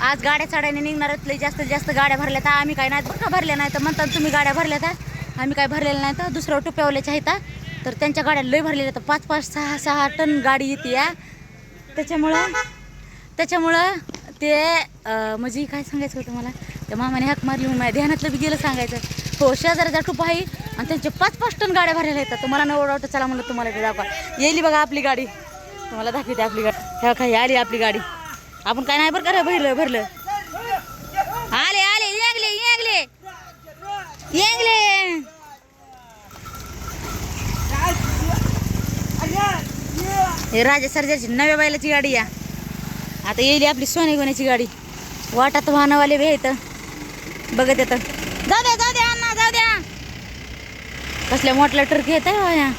आज गाड्या चढायने निघणार लई जास्तीत जास्त गाड्या भरल्या तर आम्ही काय नाही बरं का भरल्या नाही तर म्हणतात तुम्ही गाड्या भरल्या तर आम्ही काय भरलेल्या नाही तर दुसऱ्या टोप्यावाल्याच्या आहेत तर त्यांच्या गाड्या लई भरलेल्या तर पाच पाच सहा सहा टन गाडी येते या त्याच्यामुळं त्याच्यामुळं ते म्हणजे काय सांगायचं होतं मला? त्या मामाने हाक मारली म्हणून माझ्या ध्यानातलं बी गेलं सांगायचं. हो शेजाऱ्याचा टुप आहे आणि त्यांचे पाच पाच टन गाड्या भरलेल्या आहेत. तर मला नवड वाटतं चला म्हणलं तुम्हाला ते दाखवा. येईल बघा आपली गाडी. तुम्हाला दाखवते आपली गाडी. ह्या काही आली आपली गाडी. आपण काय नाही बरं का भरलं भरलं आले आले येंगले येंगले येंगले हे राजा सरजाची नव्या बैलाची गाडी या. आता येईल आपली सोने गोण्याची गाडी. वाटात वाहनवाले बी आहेत. बघत येतं. जाऊ द्या जाऊ द्या अण्णा जाऊ द्या. कसल्या मोठल्या ट्रक येत आहे हो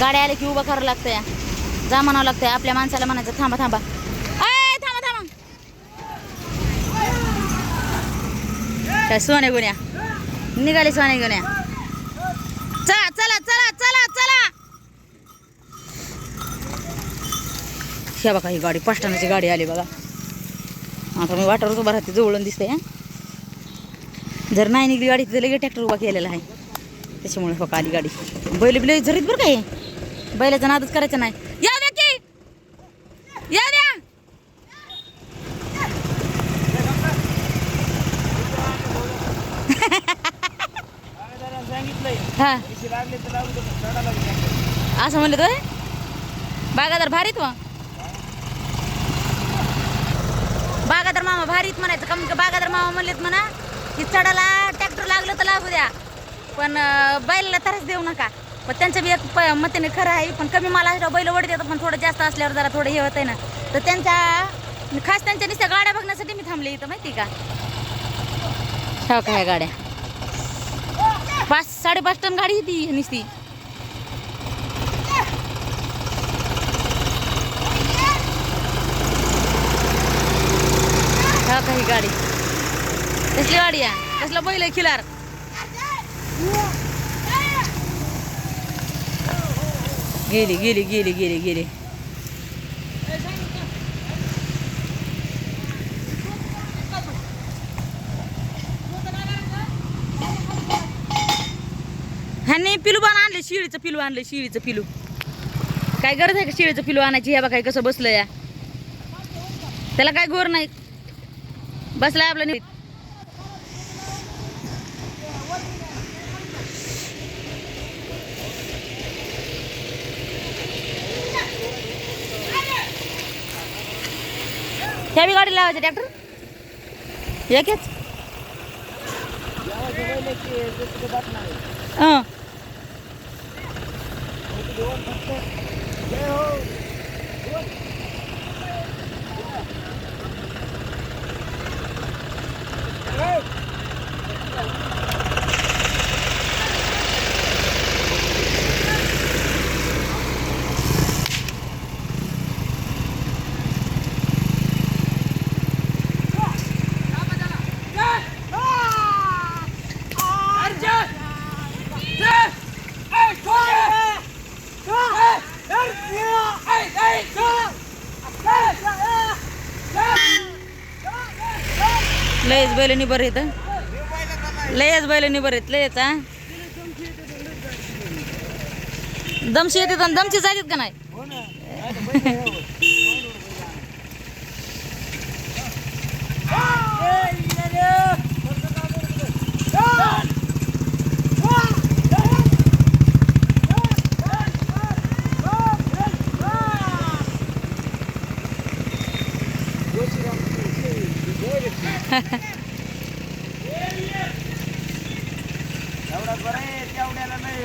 गाड्या आल्या की उभं करावं लागतं या जा म्हणावं लागतं आपल्या माणसाला म्हणायचं थांबा थांबा. थांबा थांबा. काय सोने गुन्ह्या निघाले सोने गुन्ह्या चला चला चला चला चला. हे बघा ही गाडी पाष्टानाची गाडी आली बघा. आता मी वाटावर उभा राहते जवळून दिसते जर नाही निघली गाडी तर लगेच ट्रॅक्टर उभा केलेला आहे. त्याच्यामुळे बघा आली गाडी. बैल बिल जरीत बरं काय बैलाचा नादच करायचा नाही. या द्या की. या द्या. हा. असं म्हणलं तर? बागादार भारीत व. बागादार मामा भारीत म्हणायचं. कमी बागादार मामा म्हणलेत म्हणा की चढाला ट्रॅक्टर लागलं तर लागू द्या. पण बैलाला तरच देऊ नका. पण त्यांचं बी एक प मतीने खरं आहे पण कमी मला असल्यावर बैल वडीत येतं पण थोडं जास्त असल्यावर जरा थोडं हे होतंय ना. तर त्यांच्या खास त्यांच्या नुसत्या गाड्या बघण्यासाठी मी थांबले इथं माहिती का? हो का ह्या गाड्या? पाच साडेपाच टन गाडी ती नुसती. हो हा काही गाडी? कसली गाडी आहे कसला बैल आहे खिलार? गेली गेली गेली गेली गेली. ह्यांनी पिलू पण आणले शिळीचं पिलू आणलं शिळीचं पिलू. काय गरज आहे का शिळीचं पिलू आणायची? ह्या बा हे कसं बसलं या त्याला काय गोर नाही. बसलाय आपलं नाही ह्या बी गाडी लावायची ट्रॅक्टर? एकच? Hey! लयच बैल निबर येत लयच बैल निबर येत लयच हा. दमशी येते आणि दमची जातात का नाही? एवढा बरं तेवढ्याला नाही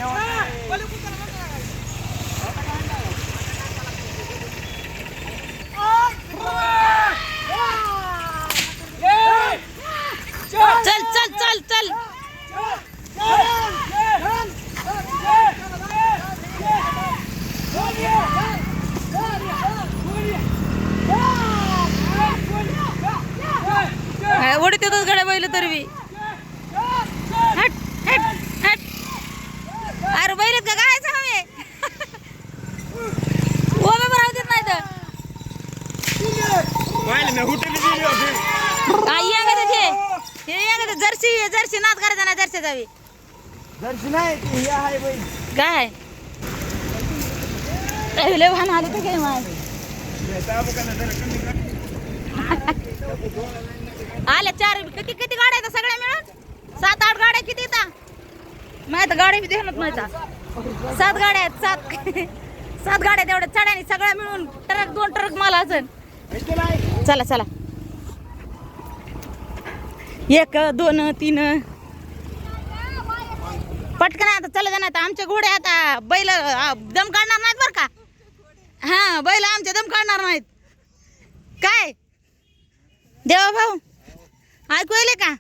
ओढत येतच गड्या बैल तर बी. हट हट हट. अरे बैल का? काय हवे? उभे राहू देत नाही तर ते हे जर्सी जर्सी नाच करायचा नाही जर्सी जावी दर्शन नाही ते हे आहे बाई काय? लय वाहन आले तर काय माय आल्या चार किती किती गाड्या आहेत सगळ्या मिळून? सात आठ गाड्या किती येतात माहीत गाड्या बी देणार माहिती सात गाड्या आहेत सात. सात गाड्या तेवढ्या चढ्याने सगळ्या मिळून. ट्रक दोन ट्रक मला अजून. चला चला. एक दोन तीन. पटकन आता चला जाणार आता आमचे घोडे आता बैल दम काढणार नाहीत बरं का? हा बैल आमचे दम काढणार नाहीत. काय? देवा भाऊ. ऐकू येले का?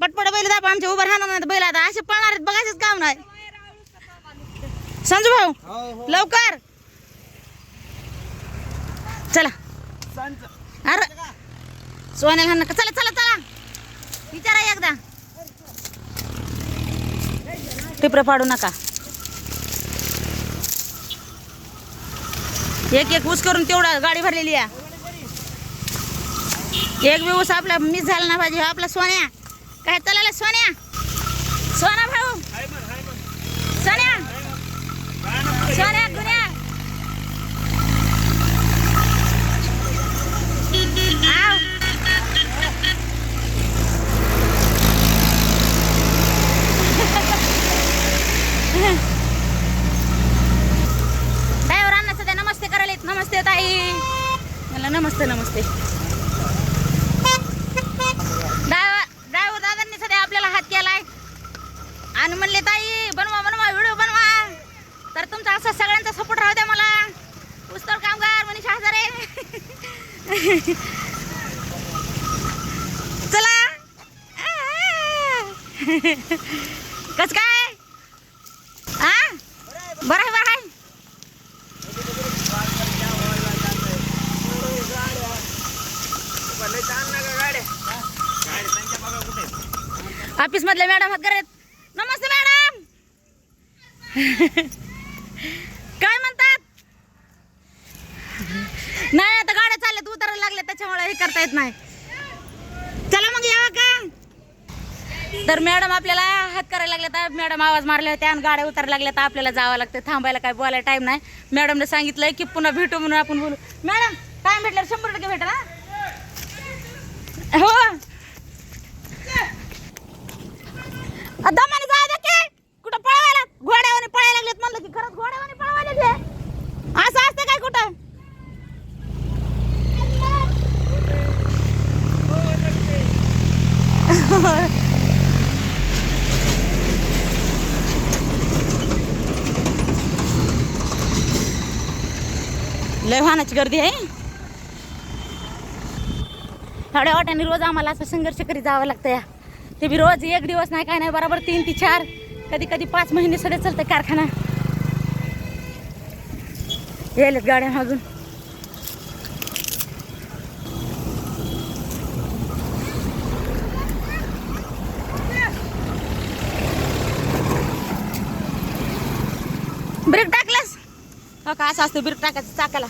पटपट बैल दाप आमचे उभं राहणार नाहीत बैल आता असे आहेत बघायचंच काम नाही. संजू भाऊ हो हो. लवकर. चला. अरे. सोन्या घालणं का? चला चला चला. विचारा एकदा. टिपरं पाडू नका. एक एक ऊस करून तेवढा गाडी भरलेली आहे. एक दिवस आपला मिस झाला ना पाहिजे आपला सोन्या. काय चालायला सोन्या? सोना भाऊ सोन्या सोन्या गुन्या आव ड्रायव्हरांना सध्या नमस्ते करायला येत. नमस्ते ताई मला नमस्ते नमस्ते ड्रायव्हर ड्रायव्हर दादांनी सध्या आपल्याला हात केलाय आणि म्हणले ताई बनवा बनवा व्हिडिओ बनवा तर तुमचा असा सगळ्यांचा सपोर्ट राहू द्या मला पुस्तक कामगार मनीषा हजारे चला कस काय? हा बरं आहे बरं आहे. ऑफिस मधल्या मॅडम हात करत नमस्ते मॅडम. काय म्हणतात? नाही आता गाड्या चालल्यात उतरायला लागल्या त्याच्यामुळे हे करता येत नाही चला मग यावं का तर मॅडम आपल्याला हात करायला लागल्या तर मॅडम आवाज मारले होते आणि गाड्या उतरायला लागल्या तर आपल्याला जावं लागतं. थांबायला काय बोलायला टाईम नाही. मॅडमने सांगितलंय की पुन्हा भेटू म्हणून आपण बोलू. मॅडम टाइम भेटल्यावर शंभर टक्के भेटा ना हो. दमाने जाऊ दे की. कुठं पळवायला? घोड्यावाने पळायला लागलेत म्हणलं की खरंच घोड्यावाने पळवायला लागले असं असतं काय कुठं लय वाहनाची गर्दी आहे. एवढ्या वाट्याने रोज आम्हाला असं संघर्ष करीत जावं लागतं या. ते बी रोज एक दिवस नाही काय नाही बरोबर तीन ते चार कधी कधी पाच महिने सगळे चालतं कारखाना. यायलेत गाड्या मागून ब्रेक टाकलास टाका असं असतं ब्रेक टाकायचं चाकाला?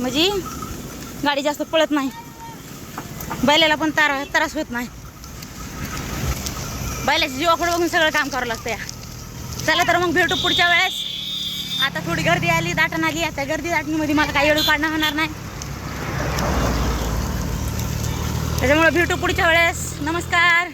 म्हणजे गाडी जास्त पळत नाही. बैलाला पण तारा त्रास होत नाही. बैलाच्या जीवाकडे बघून सगळं काम करावं लागतं या. चला तर मग भेटू पुढच्या वेळेस. आता थोडी गर्दी आली दाटण आली. आता गर्दी दाटणीमध्ये मला काही वेळ काढणं होणार नाही. त्याच्यामुळे भेटू पुढच्या वेळेस. नमस्कार.